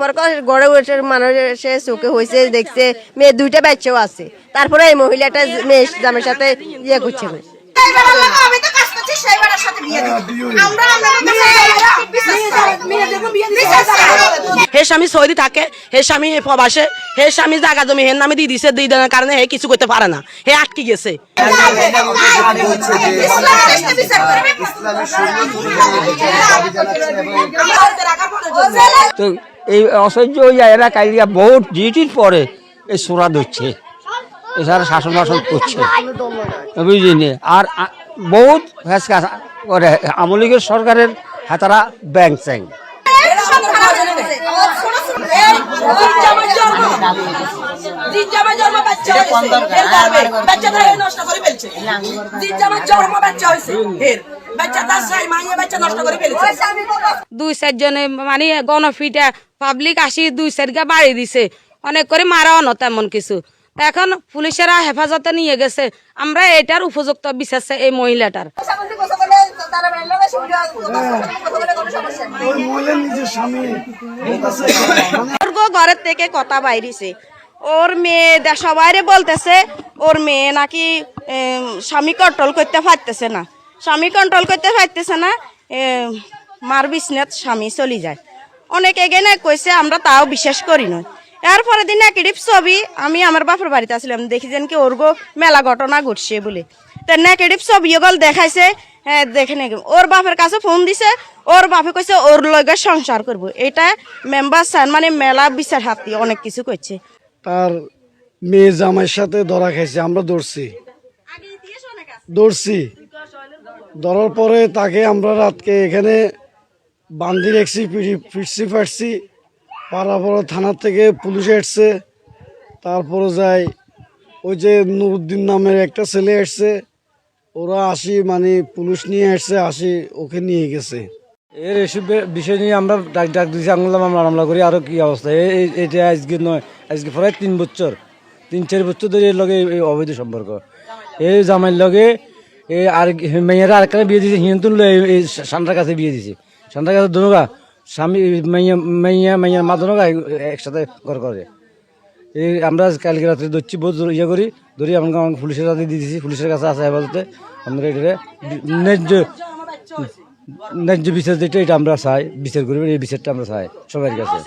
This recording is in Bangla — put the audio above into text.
সম্পর্ক গড়ে উঠে মানুষের চোখে হয়েছে দেখছে মেয়ে দুইটা বাচ্চাও আছে তারপরে এই মহিলাটা মেয়ে জামের সাথে ইয়ে করছে। হে স্বামী সৌদি থাকে হে স্বামী প্রবাসে হে স্বামী জাগা জমি হের নামে দিয়ে দিছে দিয়ে দেওয়ার কারণে হে কিছু করতে পারে না হে আটকে গেছে ইসলামের। তো এই অসহ্য হয়ে যায়। এরা কালিয়া বহুত ডিউটির পরে এই সোরা ধরছে। এছাড়া শাসন বাসন করছে। বুঝিনি আর বহুত ফেসকা করে। আমলিগের সরকারের হাতারা ব্যাংক চ্যাং হয়ে বাচ্চা এই নষ্ট করে ফেলছে। জন্ম বাচ্চা হয়েছে। দুই চারজনে মানে গণফিটা পাবলিক আসি দুই চারগা বাড়ি দিছে। অনেক করে মারাও না তেমন কিছু। এখন পুলিশেরা হেফাজতে নিয়ে গেছে। আমরা এটার উপযুক্ত বিচার এই মহিলাটার। ঘরের থেকে কথা বাইরিছে। ওর মেয়ে দে- সবাইরে বলতেছে ওর মেয়ে নাকি স্বামী কন্ট্রোল করতে পারতেছে না। স্বামী কন্ট্রোল করতে পারতেছে না মার বিছনাত স্বামী চলে যায়। অনেক এগেনে কইছে, আমরা তাও বিশ্বাস করি না এরপরে দিন নেগেটিভ ছবি, আমি আমার বাপের বাড়িতে আসলাম, দেখি যেন কি ওর গো মেলা ঘটনা ঘটছে বলে। তো নেগেটিভ ছবি ওগুলো দেখাইছে হ্যাঁ দেখে নাকি, ওর বাপের কাছে ফোন দিছে, ওর বাপে কইছে, ওর লগে সংসার করব। এটা মেম্বার স্যার মানে মেলা বিচার হাতি অনেক কিছু করছে তার মেয়ে জামাইয়ের সাথে ধরা খাইছে, আমরা দৌড়ছি দৌড়ছি ধরার পরে তাকে আমরা রাতকে এখানে বান্ধি রেখছি ফিরছি ফাটছি পাড়ার পরে থানার থেকে পুলিশ এসছে। তারপরে যাই ওই যে নুরুদ্দিন নামের একটা ছেলে এসছে। ওরা আসি মানে পুলিশ নিয়ে আসছে আসি ওকে নিয়ে গেছে। এর এসব বিষয় নিয়ে আমরা ডাক ডাক দিয়েছি আঙুল মামলা মামলা করি, আরও কী অবস্থা? এটা আজকে নয়, আজকে প্রায় তিন বছর, তিন চার বছর ধরে এর লগে এই অবৈধ সম্পর্ক। এই জামাইয়ের লগে আর মেয়েরা আরেকখানে বিয়ে দিয়েছে হিন্দুন এই সান্ডার কাছে বিয়ে দিয়েছে সান্ডার কাছে দোনোগা, স্বামী মাইয়া মাইয়া মাইয়ার মা দোনোগা একসাথে ঘর করে। এই আমরা কালকে রাত্রে ধরছি বহুত ইয়ে করি, ধরি আমাকে পুলিশের কাছে দিয়ে দিয়েছি পুলিশের কাছে আছে হেফাজতে। আমরা এটা ন্যায্য ন্যায্য বিচার যেটা, এটা আমরা চাই, বিচার করি এই বিচারটা আমরা চাই সবার কাছে।